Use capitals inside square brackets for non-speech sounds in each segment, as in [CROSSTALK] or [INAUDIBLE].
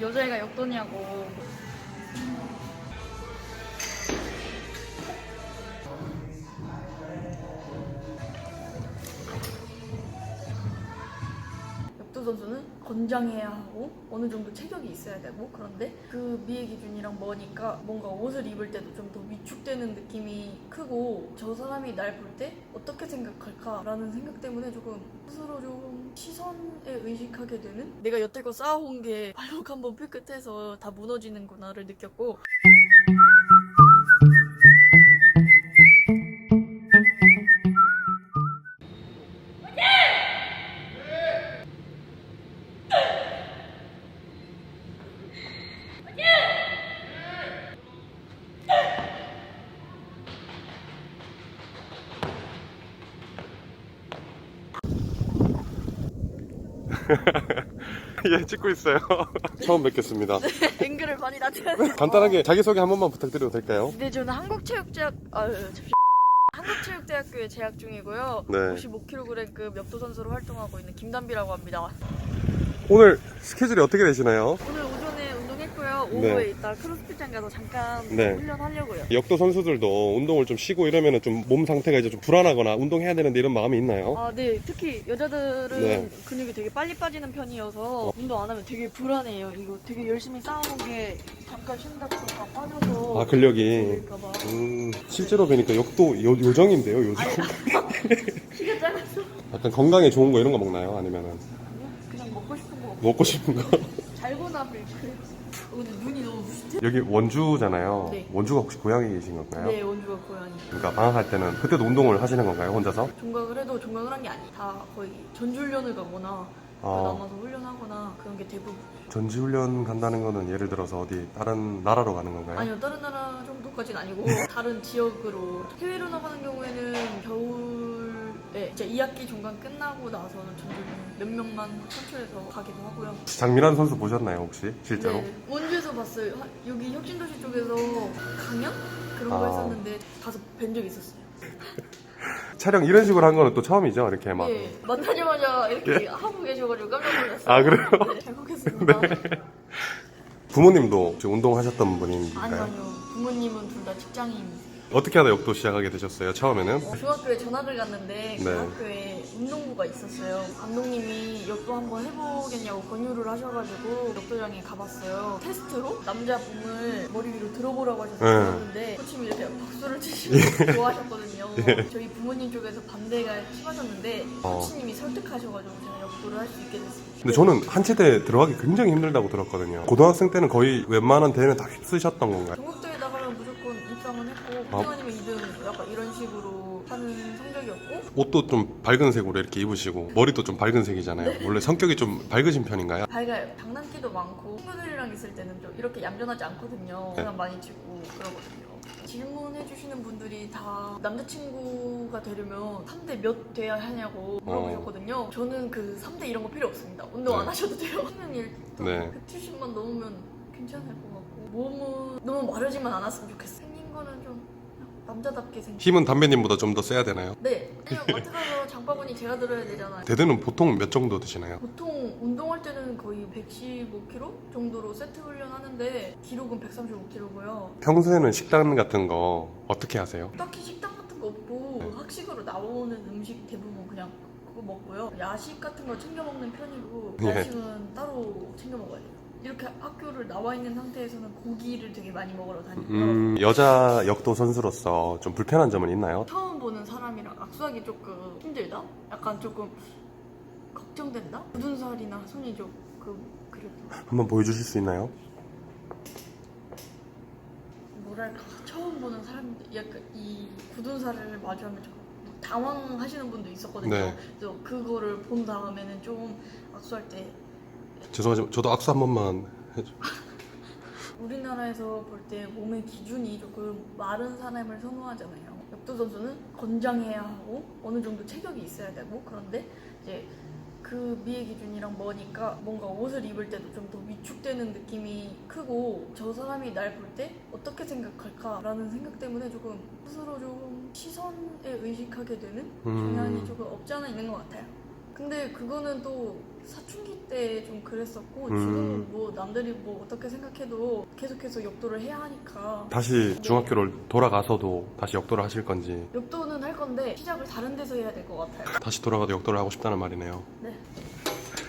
여자애가 역도냐고. 역도 선수는 건장해야 하고 어느 정도 체격이 있어야 되고 그런데 그 미의 기준이랑 뭐니까 뭔가 옷을 입을 때도 좀 더 위축되는 느낌이 크고 저 사람이 날 볼 때 어떻게 생각할까라는 생각 때문에 조금 스스로 좀 시선에 의식하게 되는 내가 여태껏 쌓아온 게 발목 한번 삐끗해서 다 무너지는구나를 느꼈고 [LAUGHS] 예, 찍고 있어요. [LAUGHS] 처음 뵙겠습니다. [LAUGHS] 앵글을 많이 낮춰야 돼. 간단하게 자기소개 한 번만 부탁드려도 될까요? 네, 저는 한국체육대학 아 잠시 한국체육대학교에 재학 중이고요. 네. 55kg급 역도 선수로 활동하고 있는 김단비라고 합니다. 오늘 스케줄이 어떻게 되시나요? 오늘 오후에 네. 이따 크로스핏장 가서 잠깐 네. 훈련하려고요. 역도 선수들도 운동을 좀 쉬고 이러면 좀몸 상태가 이제 좀 불안하거나 운동해야 되는데 이런 마음이 있나요? 아, 네. 특히 여자들은 네. 근육이 되게 빨리 빠지는 편이어서 운동 안 하면 되게 불안해요. 이거 되게 열심히 쌓아온 게 잠깐 쉰다고 다 빠져서 아, 근력이. 그럴까봐. 음, 실제로 뵈니까 역도 요, 요정인데요, 요정. [LAUGHS] 키가 작아서 약간 건강에 좋은 거 이런 거 먹나요? 아니면은 그냥 먹고 싶은 거 먹고 싶은 거? 달고나 밀크. 어, 근데 눈이 너무 부시대? 여기 원주잖아요. 네. 원주가 혹시 고향에 계신 건가요? 네, 원주가 고양이. 그러니까 방학할 때는 그때도 운동을 하시는 건가요, 혼자서? 종각을 해도 종각을 한 게 아니. 다 거의 전주훈련을 가거나 그 아. 남아서 훈련하거나 그런 게 대부분. 전지훈련 간다는 거는 예를 들어서 어디 다른 나라로 가는 건가요? 아니요, 다른 나라 정도까지는 아니고 [LAUGHS] 다른 지역으로 해외로 나가는 경우에는 겨울에 이제 2학기 종강 끝나고 나서는 전주훈련 몇 명만 선출해서 가기도 하고요. 장민환 선수 보셨나요, 혹시? 실제로? 네, 원주 에서 봤어요. 하- 여기 혁신도시 쪽에서 강연 그런 거 아. 했었는데 가서 뵌 적이 있었어요. [LAUGHS] 촬영 이런 식으로 한 거는 또 처음이죠, 이렇게 막. 예, 만나자마자 이렇게 하고 계셔가지고 깜짝 놀랐어요. 아, 그래요? [LAUGHS] 네, 잘 먹겠습니다. 부모님도 혹시 운동하셨던 아니요, 분인가요? 아니요. 부모님은 둘 다 직장인이세요. 어떻게 하다 역도 시작하게 되셨어요, 처음에는? 중학교에 전학을 갔는데 그 네. 학교에 운동부가 있었어요. 감독님이 역도 한번 해보겠냐고 권유를 하셔가지고 역도장에 가봤어요. 테스트로 남자 봄을 머리 위로 들어보라고 네. 하셨는데 코치님이 이렇게 박수를 치시고 [LAUGHS] 좋아하셨거든요. [LAUGHS] 저희 부모님 쪽에서 반대가 심하셨는데 어. 코치님이 설득하셔가지고 제가 역도를 할 수 있게 됐습니다. 근데 저는 한체대 들어가기 굉장히 힘들다고 들었거든요. 고등학생 때는 거의 웬만한 대회는 다 휩쓰셨던 건가요? 전국대회 나가면 무조건 입상은 했고 아. 1등 아니면 2등 약간 이런 식으로 하는 성적이었고 옷도 좀 밝은 색으로 이렇게 입으시고 머리도 좀 밝은 색이잖아요. 원래 성격이 좀 밝으신 편인가요? 밝아요. 장난기도 많고 친구들이랑 있을 때는 좀 이렇게 얌전하지 않거든요. 네. 장난 많이 치고 그러거든요. 질문해 주시는 분들이 다 남자친구가 되려면 3대 몇 돼야 하냐고 물어보셨거든요. 저는 그 3대 이런 거 필요 없습니다. 운동 네. 안 하셔도 돼요. 하면 일단 네. 170만 넘으면 괜찮을 것 같고 몸은 너무 마르지만 않았으면 좋겠어요. 생긴 거는 좀 남자답게 생긴 힘은 담배님보다 좀 더 세야 되나요? 네. 왜냐면 마트 가서 장바구니 제가 들어야 되잖아요. 대대는 보통 몇 정도 드시나요? 보통 운동할 때는 거의 115kg 정도로 세트 훈련하는데 기록은 135kg고요. 평소에는 식단 같은 거 어떻게 하세요? 딱히 식당 같은 거 없고 학식으로 나오는 음식 대부분 그냥 그거 먹고요. 야식 같은 거 챙겨 먹는 편이고 예. 야식은 따로 챙겨 먹어야 돼요. 이렇게 학교를 나와 있는 상태에서는 고기를 되게 많이 먹으러 다니고요. 음, 여자 역도 선수로서 좀 불편한 점은 있나요? 처음 보는 사람이랑 악수하기 조금 힘들다? 약간 조금 걱정된다? 굳은 살이나 손이 조금 그래도 한번 보여주실 수 있나요? 뭐랄까 처음 보는 사람들 약간 이 굳은 살을 마주하면 좀 당황하시는 분도 있었거든요. 네. 그래서 그거를 본 다음에는 좀 악수할 때 죄송하지만 저도 악수 한 번만 해줘. 우리나라에서 볼 때 몸의 기준이 조금 마른 사람을 선호하잖아요. 역도 선수는 건장해야 하고 어느 정도 체격이 있어야 되고 그런데 이제 그 미의 기준이랑 뭐니까 뭔가 옷을 입을 때도 좀 더 위축되는 느낌이 크고 저 사람이 날 볼 때 어떻게 생각할까라는 생각 때문에 조금 스스로 좀 시선에 의식하게 되는 음. 경향이 조금 없지 않아 있는 것 같아요. 근데 그거는 또 사춘기 때 좀 그랬었고 음. 지금은 뭐 남들이 뭐 어떻게 생각해도 계속해서 역도를 해야 하니까 다시 중학교를 돌아가서도 다시 역도를 하실 건지 역도는 할 건데 시작을 다른 데서 해야 될 것 같아요. 다시 돌아가도 역도를 하고 싶다는 말이네요. 네.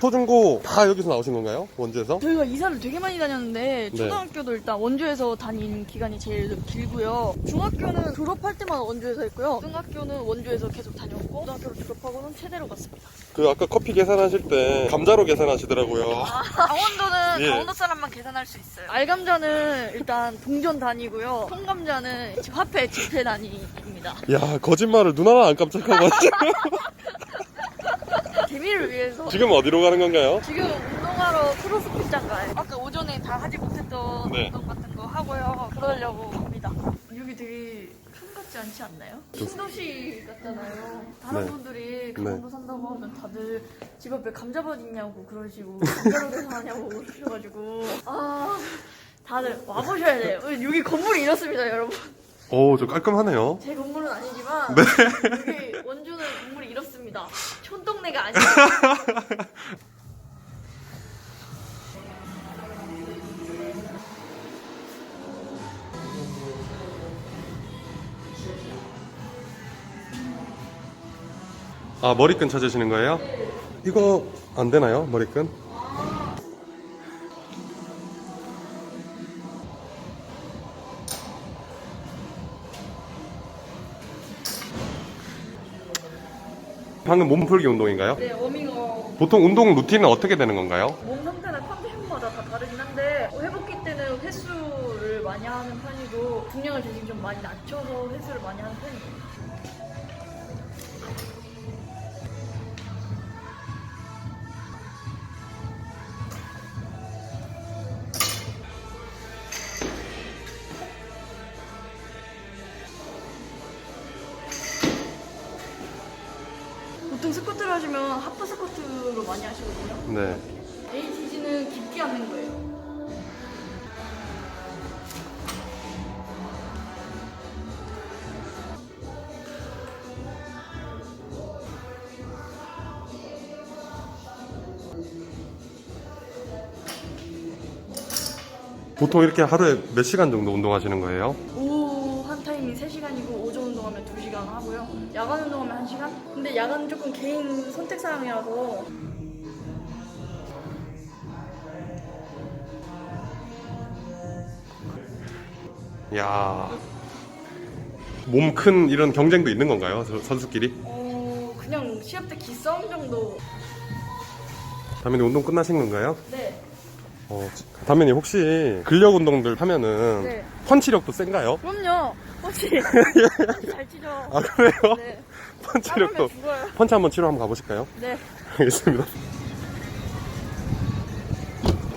초중고 다 여기서 나오신 건가요? 원주에서? 저희가 이사를 되게 많이 다녔는데 네. 초등학교도 일단 원주에서 다닌 기간이 제일 길고요. 중학교는 졸업할 때만 원주에서 했고요. 중학교는 원주에서 계속 다녔고 고등학교를 졸업하고는 체대로 갔습니다. 그 아까 커피 계산하실 때 감자로 계산하시더라고요. 강원도는 [LAUGHS] 예. 강원도 사람만 계산할 수 있어요. 알감자는 일단 동전 단위고요. 통감자는 화폐 지폐 단위입니다. 야 거짓말을 눈 하나 안 깜짝하고 하시네. [LAUGHS] 재미를 위해서 지금 어디로 가는 건가요? 지금 운동하러 크로스핏장 가요. 아까 오전에 다 하지 못했던 네. 운동 같은 거 하고요. 그러려고 합니다. 여기 되게 큰 같지 않지 않나요? 신도시 같잖아요. 다른 네. 분들이 강원도 산다고 하면 다들 집 앞에 감자밭 있냐고 그러시고 [LAUGHS] 감자로 계산하냐고 그러셔가지고 아 다들 와보셔야 돼요. 여기 건물이 이렇습니다, 여러분. 오, 저 깔끔하네요. 제 건물은 아니지만 네. 여기 [LAUGHS] 원 이렇습니다. 촌동네가 아니에요. [LAUGHS] 아, 머리끈 찾으시는 거예요? 이거 안 되나요? 머리끈? 방금 몸풀기 운동인가요? 네, 워밍업. 보통 운동 루틴은 어떻게 되는 건가요? 몸 상태나 컨디션마다 다 다르긴 한데 뭐 회복기 때는 횟수를 많이 하는 편이고 중량을 대신 좀 많이 낮춰서 횟수를 많이 하는 편이에요. 많이 하시거든요. 네. ATG는 깊게 하는 거예요. 보통 이렇게 하루에 몇 시간 정도 운동하시는 거예요? 오후 한 타임이 3시간이고 오전 운동하면 2시간 하고요. 야간 운동하면 1시간? 근데 야간은 조금 개인 선택 사항이라서 야. 몸 큰 이런 경쟁도 있는 건가요? 저- 선수끼리? 어, 그냥 시합 때 기싸움 정도 다민이 운동 끝나신 건가요? 네. 어, 다민이 혹시 근력 운동들 하면은 네. 펀치력도 센가요? 그럼요. 혹시 [LAUGHS] 잘 치죠? 아 그래요? 네. 펀치력도 죽어요. 펀치 한번 치러 한번 가보실까요? 네. 알겠습니다.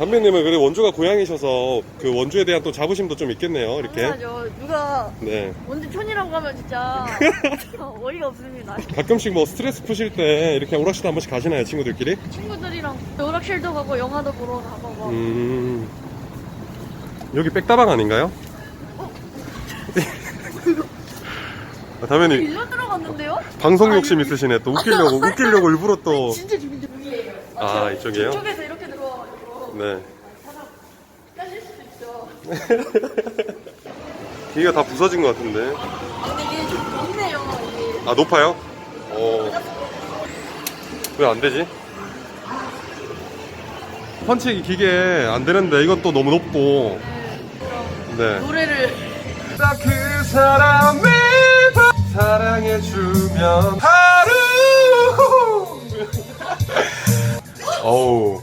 담배님은 그래 원주가 고향이셔서 그 원주에 대한 또 자부심도 좀 있겠네요. 이렇게. 당연하죠. 누가 네. 원주촌이라고 하면 진짜 [LAUGHS] 어이가 없습니다. 가끔씩 뭐 스트레스 푸실 때 이렇게 오락실도 한 번씩 가시나요, 친구들끼리? 친구들이랑 오락실도 가고 영화도 보러 가고 음. 여기 백다방 아닌가요? 아, 다면이 일로 들어갔는데요? 방송 아, 욕심 있으시네. 또 웃기려고 [LAUGHS] 웃기려고 일부러 또. 진짜 저기 여기에요. 아, 이쪽이에요? 이쪽에서 이렇게 네. 까실 수도 있죠. 기가 다 부서진 것 같은데. 아, 근데 이게 좀 높네요. 이게. 아 높아요? 어. 왜 안 되지? 펀치 기계 안 되는데 이건 또 너무 높고. 네, 네. 노래를 그 사람을 사랑해주면 하루. [LAUGHS] 어우.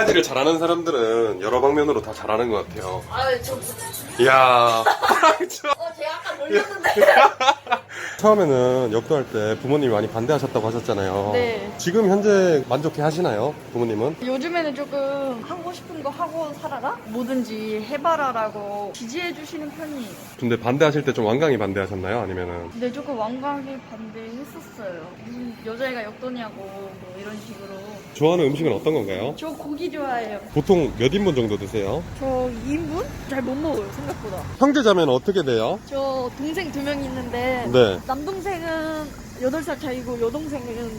가지를 잘하는 사람들은 여러 방면으로 다 잘하는 것 같아요. 아저 이야. [LAUGHS] 어, 제가 아까 놀렸는데 [LAUGHS] 처음에는 역도할 때 부모님이 많이 반대하셨다고 하셨잖아요. 네. 지금 현재 만족해 하시나요? 부모님은? 요즘에는 조금 하고 싶은 거 하고 살아라? 뭐든지 해봐라라고 지지해 주시는 편이에요. 근데 반대하실 때 좀 완강히 반대하셨나요? 아니면은 근데 조금 완강하게 반대했었어요. 무슨 여자애가 역도냐고 뭐 이런 식으로. 좋아하는 음식은 어떤 건가요? 저 고기 좋아해요. 보통 몇 인분 정도 드세요? 저 2인분? 잘 못 먹어요, 생각보다. 형제자매는 어떻게 돼요? 저 동생 두 명 있는데 네. 남동생은 8살 차이고 여동생은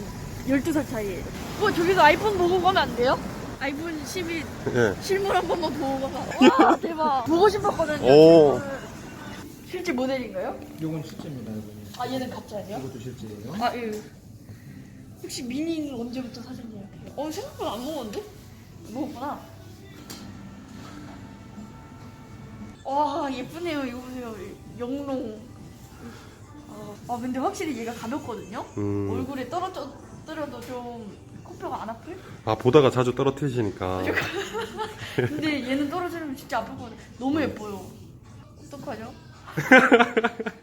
12살 차이에요. 뭐 저기서 아이폰 보고 가면 안 돼요? 아이폰 12 예. 실물 한 번만 보고 가면 와 대박 보고 싶었거든요. 오. 실물. 실제 모델인가요? 요건 실제입니다, 이거는. 아 얘는 가짜예요? 이것도 실제예요. 아 예. 혹시 미니는 언제부터 사셨나요? 어 생각보다 안 먹었는데? 먹었구나. 와 예쁘네요 이거 보세요 영롱. 아, 아 근데 확실히 얘가 가볍거든요. 음. 얼굴에 떨어져 떨어도 좀 코뼈가 안 아플? 아 보다가 자주 떨어뜨리시니까. [LAUGHS] 근데 얘는 떨어지면 진짜 아프거든. 너무 예뻐요. 어떡하죠? [LAUGHS]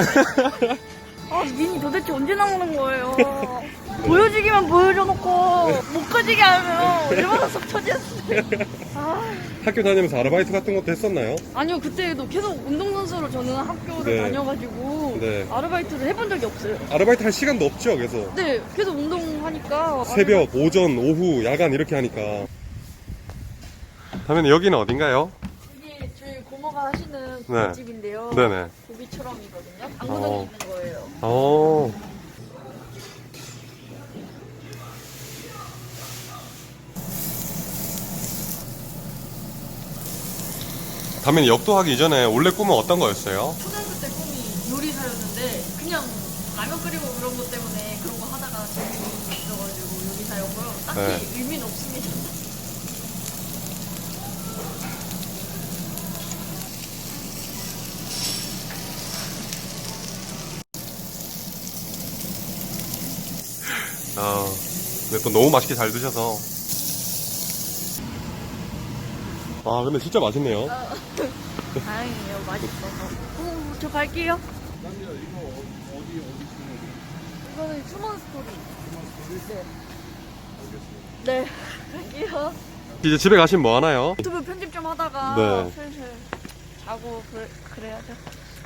[LAUGHS] 아, 미니 도대체 언제 나오는 거예요? 보여주기만 보여줘놓고 못 가지게 하면 얼마나 속 터지겠어요. 아, 학교 다니면서 아르바이트 같은 것도 했었나요? 아니요, 그때도 계속 운동선수로 저는 학교를 네. 다녀가지고 네. 아르바이트를 해본 적이 없어요. 아르바이트 할 시간도 없죠, 계속. 네, 계속 운동하니까 새벽, 오전, 오후, 야간 이렇게 하니까. 다음에 여기는 어딘가요? 고모가 하시는 네. 고깃집인데요. 네네. 고기처럼이거든요. 당구장이 어. 있는 거예요. 어. 다음에 역도 하기 이전에 원래 꿈은 어떤 거였어요? 초등학교 때 꿈이 요리사였는데 그냥 라면 끓이고 그런 것 때문에 그런 거 하다가 재미있어가지고 요리사였고요. 딱히 네. 의미는 없습니다. 아, 근데 또 너무 맛있게 잘 드셔서. 아, 근데 진짜 맛있네요. [LAUGHS] 다행이에요. 맛있어서. 어, 저 갈게요. 남자 이거 어디 어디 쓰는 이거는 휴먼 스토리. 네. 네. 갈게요. 이제 집에 가시면 뭐 하나요? 유튜브 편집 좀 하다가 네. 슬슬 자고 그래, 그래야죠.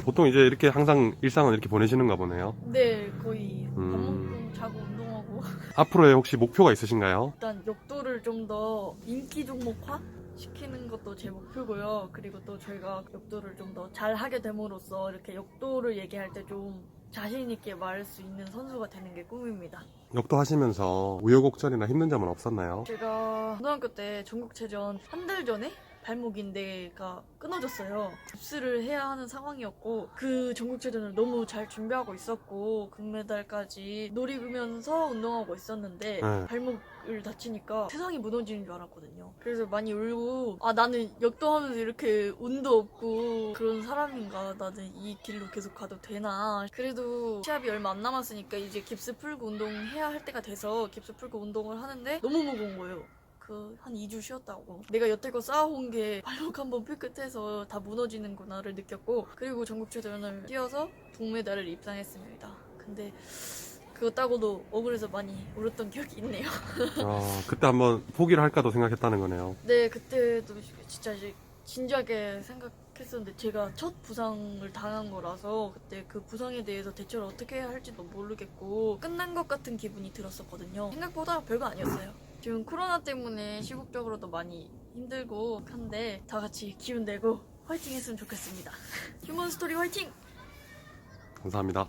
보통 이제 이렇게 항상 일상은 이렇게 보내시는가 보네요. 네, 거의 밥 음. 먹고 자고 하고 [LAUGHS] 앞으로의 혹시 목표가 있으신가요? 일단 역도를 좀 더 인기 종목화 시키는 것도 제 목표고요. 그리고 또 저희가 역도를 좀 더 잘 하게 됨으로써 이렇게 역도를 얘기할 때 좀 자신 있게 말할 수 있는 선수가 되는 게 꿈입니다. 역도 하시면서 우여곡절이나 힘든 점은 없었나요? 제가 고등학교 때 전국체전 한 달 전에 발목 인대가 끊어졌어요. 입수를 해야 하는 상황이었고 그 전국체전을 너무 잘 준비하고 있었고 금메달까지 노리면서 운동하고 있었는데 네. 발목을 다치니까 세상이 무너지는 줄 알았거든요. 그래서 많이 울고 아 나는 역도하면서 이렇게 운도 없고 그런 사람인가 나는 이 길로 계속 가도 되나 그래도 시합이 얼마 안 남았으니까 이제 깁스 풀고 운동해야 할 때가 돼서 깁스 풀고 운동을 하는데 너무 무거운 거예요. 그 한 2주 쉬었다고. 내가 여태껏 쌓아온 게 발목 한번 삐끗해서 다 무너지는구나를 느꼈고 그리고 전국체전을 뛰어서 동메달을 입상했습니다. 근데 그거 따고도 억울해서 많이 울었던 기억이 있네요. 어, [LAUGHS] 그때 한번 포기를 할까도 생각했다는 거네요. 네 그때도 진짜 이제 진지하게 생각했었는데 제가 첫 부상을 당한 거라서 그때 그 부상에 대해서 대처를 어떻게 해야 할지도 모르겠고 끝난 것 같은 기분이 들었었거든요. 생각보다 별거 아니었어요 지금 코로나 때문에 시국적으로도 많이 힘들고 한데 다 같이 기운 내고 화이팅 했으면 좋겠습니다 [LAUGHS] 휴먼 스토리 화이팅! 감사합니다.